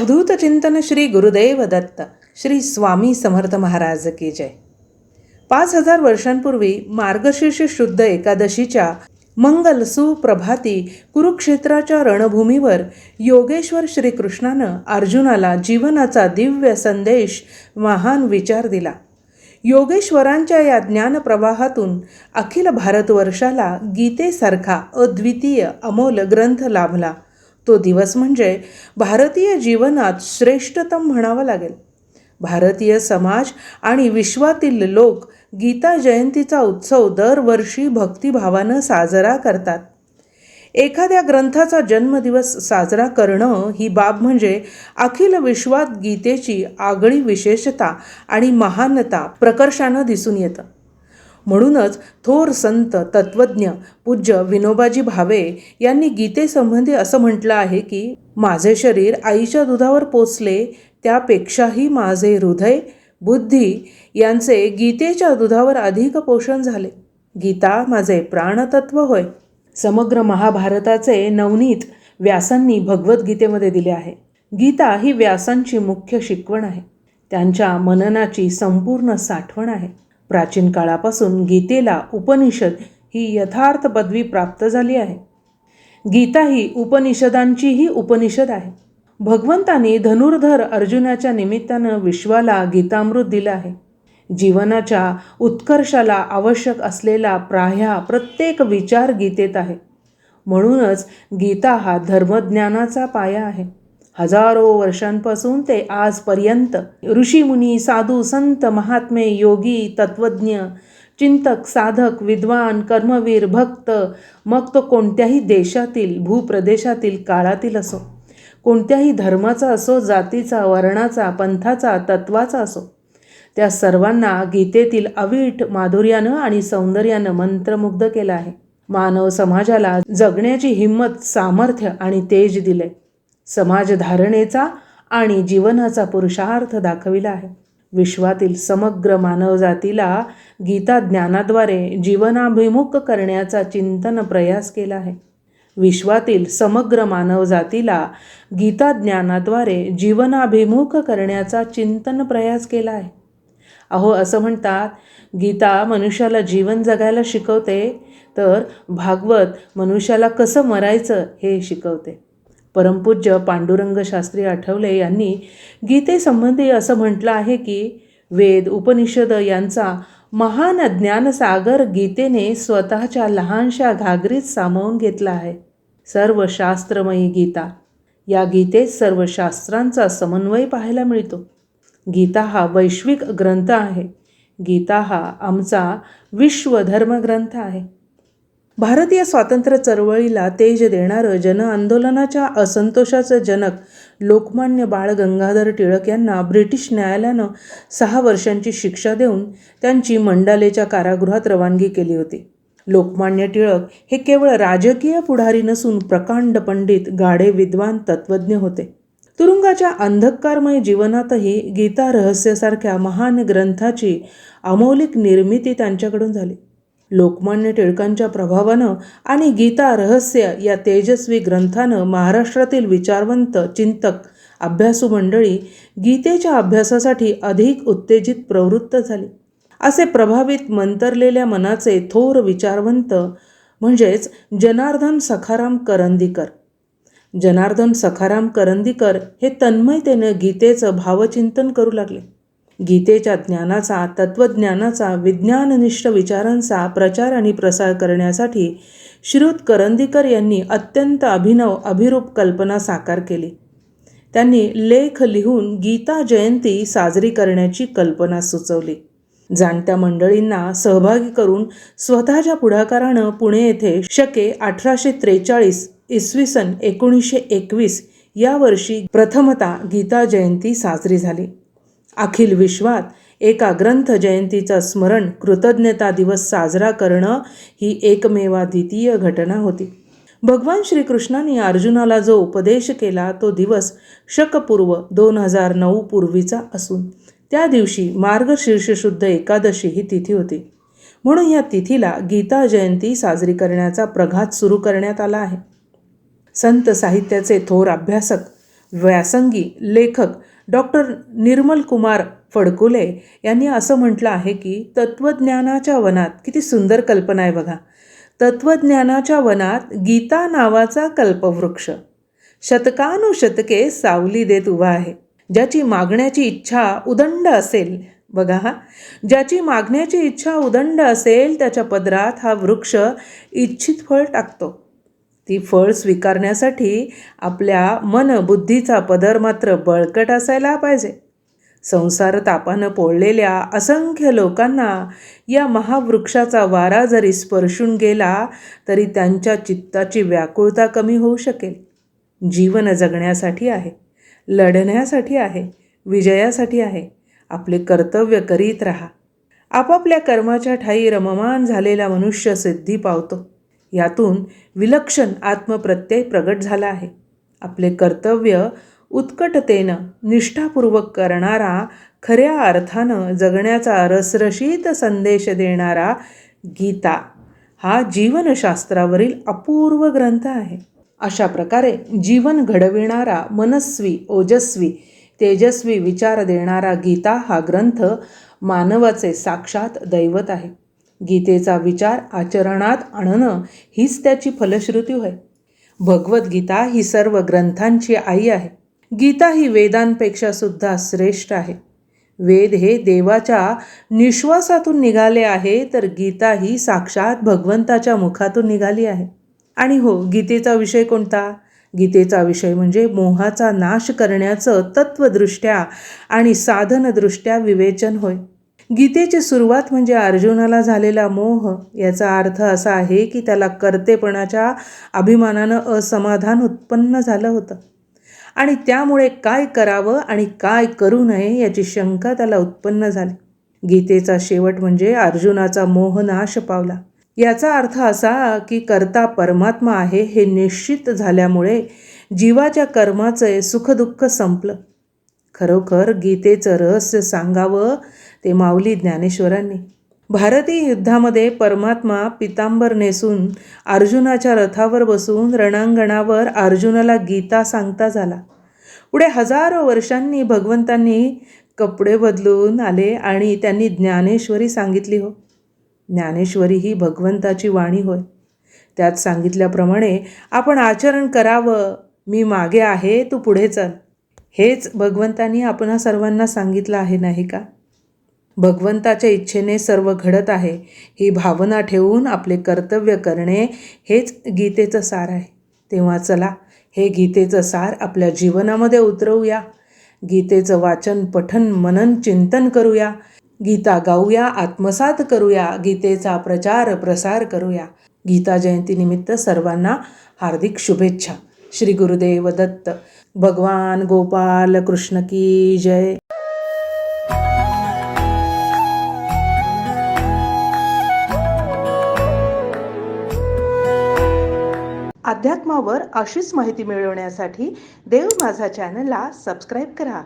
अवधूत चिंतन श्री गुरुदेव दत्त श्री स्वामी समर्थ महाराज की जय. पाच हजार वर्षांपूर्वी मार्गशीर्ष शुद्ध एकादशीच्या मंगल सुप्रभाती कुरुक्षेत्राच्या रणभूमीवर योगेश्वर श्रीकृष्णानं अर्जुनाला जीवनाचा दिव्य संदेश महान विचार दिला. योगेश्वरांच्या या ज्ञानप्रवाहातून अखिल भारतवर्षाला गीतेसारखा अद्वितीय अमोल ग्रंथ लाभला. तो दिवस म्हणजे भारतीय जीवनात श्रेष्ठतम म्हणावं लागेल. भारतीय समाज आणि विश्वातील लोक गीता जयंतीचा उत्सव दरवर्षी भक्तिभावानं साजरा करतात. एखाद्या ग्रंथाचा जन्मदिवस साजरा करणं ही बाब म्हणजे अखिल विश्वात गीतेची आगळी विशेषता आणि महानता प्रकर्षानं दिसून येतं. म्हणूनच थोर संत तत्वज्ञ पूज्य विनोबाजी भावे यांनी गीतेसंबंधी असं म्हटलं आहे की माझे शरीर आईच्या दुधावर पोचले त्यापेक्षाही माझे हृदय बुद्धी यांचे गीतेच्या दुधावर अधिक पोषण झाले. गीता माझे प्राणतत्व होय. समग्र महाभारताचे नवनीत व्यासांनी भगवद्गीतेमध्ये दिले आहे. गीता ही व्यासांची मुख्य शिकवण आहे. त्यांच्या मननाची संपूर्ण साठवण आहे. प्राचीन काळापासून गीतेला उपनिषद ही यथार्थ पदवी प्राप्त झाली आहे. गीता ही उपनिषदांचीही उपनिषद आहे. भगवंतानी धनुर्धर अर्जुनाच्या निमित्तानं विश्वाला गीतामृत दिलं आहे. जीवनाच्या उत्कर्षाला आवश्यक असलेला प्राह्या प्रत्येक विचार गीतेत आहे. म्हणूनच गीता हा धर्मज्ञानाचा पाया आहे. हजारो वर्षांपासून ते आजपर्यंत. ऋषीमुनी साधू संत महात्मे योगी तत्वज्ञ चिंतक साधक विद्वान कर्मवीर भक्त मग तो कोणत्याही देशातील भूप्रदेशातील काळातील असो. कोणत्याही धर्माचा असो जातीचा वर्णाचा पंथाचा तत्वाचा असो. त्या सर्वांना गीतेतील अवीट माधुर्यानं आणि सौंदर्यानं मंत्रमुग्ध केलं आहे. मानव समाजाला जगण्याची हिंमत सामर्थ्य आणि तेज दिले समाजधारणेचा आणि जीवनाचा पुरुषार्थ दाखविला आहे. विश्वातील समग्र मानवजातीला गीता ज्ञानाद्वारे जीवनाभिमुख करण्याचा चिंतन प्रयास केला आहे. विश्वातील समग्र मानवजातीला गीता ज्ञानाद्वारे जीवनाभिमुख करण्याचा चिंतन प्रयास केला आहे. अहो असं म्हणतात गीता मनुष्याला जीवन जगायला शिकवते तर भागवत मनुष्याला कसं मरायचं हे शिकवते. परमपूज्य पांडुरंग शास्त्री आठवले यांनी गीतेसंबंधी असं म्हटलं आहे की वेद उपनिषद यांचा महान ज्ञानसागर गीतेने स्वतःच्या लहानशा घागरीत सामावून घेतला आहे. सर्व शास्त्रमयी गीता. या गीतेत सर्व शास्त्रांचा समन्वय पाहायला मिळतो. गीता हा वैश्विक ग्रंथ आहे. गीता हा आमचा विश्वधर्मग्रंथ आहे. भारतीय स्वातंत्र्य चळवळीला तेज देणारं जन आंदोलनाच्या असंतोषाचं जनक लोकमान्य बाळ गंगाधर टिळक यांना ब्रिटिश न्यायालयानं सहा वर्षांची शिक्षा देऊन त्यांची मंडालेच्या कारागृहात रवानगी केली होती. लोकमान्य टिळक हे केवळ राजकीय पुढारी नसून प्रकांड पंडित गाढे विद्वान तत्वज्ञ होते. तुरुंगाच्या अंधकारमय जीवनातही गीता रहस्यासारख्या महान ग्रंथाची अमौलिक निर्मिती त्यांच्याकडून झाली. लोकमान्य टिळकांच्या प्रभावानं आणि गीता रहस्य या तेजस्वी ग्रंथानं महाराष्ट्रातील विचारवंत चिंतक अभ्यासू मंडळी गीतेच्या अभ्यासासाठी अधिक उत्तेजित प्रवृत्त झाली. असे प्रभावित मंतरलेल्या मनाचे थोर विचारवंत म्हणजेच जनार्दन सखाराम करंदीकर. जनार्दन सखाराम करंदीकर हे तन्मयतेनं गीतेचं भावचिंतन करू लागले. गीतेच्या ज्ञानाचा तत्त्वज्ञानाचा विज्ञाननिष्ठ विचारांचा प्रचार आणि प्रसार करण्यासाठी श्रुत करंदीकर यांनी अत्यंत अभिनव अभिरूप कल्पना साकार केली. त्यांनी लेख लिहून गीता जयंती साजरी करण्याची कल्पना सुचवली. जाणत्या मंडळींना सहभागी करून स्वतःच्या पुढाकारानं पुणे येथे शके अठराशे त्रेचाळीस इसवी सन एकोणीसशे एकवीस या वर्षी प्रथमता गीता जयंती साजरी झाली. अखिल विश्वात एका ग्रंथ जयंतीचं स्मरण कृतज्ञता दिवस साजरा करणं ही एकमेवाद्वितीय घटना होती. भगवान श्रीकृष्णाने अर्जुनाला जो उपदेश केला तो दिवस शकपूर्व दोन हजार नऊ पूर्वीचा असून त्या दिवशी मार्गशीर्षशुद्ध एकादशी ही तिथी होती. म्हणून या तिथीला गीता जयंती साजरी करण्याचा प्रघात सुरू करण्यात आला आहे. संत साहित्याचे थोर अभ्यासक व्यासंगी लेखक डॉक्टर निर्मल कुमार फडकुले यांनी असं म्हटलं आहे की तत्त्वज्ञानाच्या वनात किती सुंदर कल्पना आहे बघा. तत्त्वज्ञानाच्या वनात गीता नावाचा कल्पवृक्ष. शतकानुशतके सावली देत उभा आहे. ज्याची मागण्याची इच्छा उदंड असेल बघा हा. ज्याची मागण्याची इच्छा उदंड असेल त्याच्या पदरात हा वृक्ष इच्छित फळ टाकतो. ती फळ स्वीकारण्यासाठी आपल्या मन बुद्धीचा पदर मात्र बळकट असायला पाहिजे. संसार तापानं पोळलेल्या असंख्य लोकांना या महावृक्षाचा वारा जरी स्पर्शून गेला तरी त्यांच्या चित्ताची व्याकुळता कमी होऊ शकेल. जीवन जगण्यासाठी आहे लढण्यासाठी आहे विजयासाठी आहे. आपले कर्तव्य करीत राहा. आपापल्या कर्माच्या ठाई रममान झालेला मनुष्य सिद्धी पावतो. यातून विलक्षण आत्मप्रत्यय प्रगट झाला आहे. आपले कर्तव्य उत्कटतेनं निष्ठापूर्वक करणारा खऱ्या अर्थानं जगण्याचा रसरशीत संदेश देणारा गीता हा जीवनशास्त्रावरील अपूर्व ग्रंथ आहे. अशा प्रकारे जीवन घडविणारा मनस्वी ओजस्वी तेजस्वी विचार देणारा गीता हा ग्रंथ मानवाचे साक्षात दैवत आहे. गीतेचा विचार आचरणात आणणं हीच त्याची फलश्रुती होय. भगवद्गीता ही सर्व ग्रंथांची आई आहे. गीता ही वेदांपेक्षा सुद्धा श्रेष्ठ आहे. वेद हे देवाच्या निश्वासातून निघाले आहे तर गीता ही साक्षात भगवंताच्या मुखातून निघाली आहे. आणि हो गीतेचा विषय कोणता? गीतेचा विषय म्हणजे मोहाचा नाश करण्याचं तत्वदृष्ट्या आणि साधनदृष्ट्या विवेचन होय. गीतेची सुरुवात म्हणजे अर्जुनाला झालेला मोह याचा अर्थ असा आहे की त्याला कर्तेपणाच्या अभिमानानं असमाधान उत्पन्न झालं होतं. आणि त्यामुळे काय करावं आणि काय करू नये याची शंका त्याला उत्पन्न झाली. गीतेचा शेवट म्हणजे अर्जुनाचा मोह नाश पावला. याचा अर्थ असा की कर्ता परमात्मा आहे हे निश्चित झाल्यामुळे जीवाच्या कर्माचे सुखदुःख संपलं. खरोखर गीतेचं रहस्य सांगावं ते माऊली ज्ञानेश्वरांनी. भारतीय युद्धामध्ये परमात्मा पितांबर नेसून अर्जुनाच्या रथावर बसून रणांगणावर अर्जुनाला गीता सांगता झाला. पुढे हजारो वर्षांनी भगवंतांनी कपडे बदलून आले आणि त्यांनी ज्ञानेश्वरी सांगितली हो. ज्ञानेश्वरी ही भगवंताची वाणी होय. त्यात सांगितल्याप्रमाणे आपण आचरण करावं. मी मागे आहे. तू पुढे चल. हेच भगवंतानी आपणा सर्वांना सांगितलं आहे नाही का? भगवंताच्या इच्छेने सर्व घडत आहे ही भावना ठेवून आपले कर्तव्य करणे हेच गीतेचं सार आहे. तेव्हा चला हे गीतेचं सार आपल्या जीवनामध्ये उतरवूया. गीतेचं वाचन पठन मनन चिंतन करूया. गीता गाऊया आत्मसात करूया. गीतेचा प्रचार प्रसार करूया. गीता जयंतीनिमित्त सर्वांना हार्दिक शुभेच्छा. श्री गुरुदेव दत्त. भगवान गोपाल कृष्ण की जय. अध्यात्मावर अशीच माहिती मिळवण्यासाठी देव माझा चॅनलला सबस्क्राईब करा.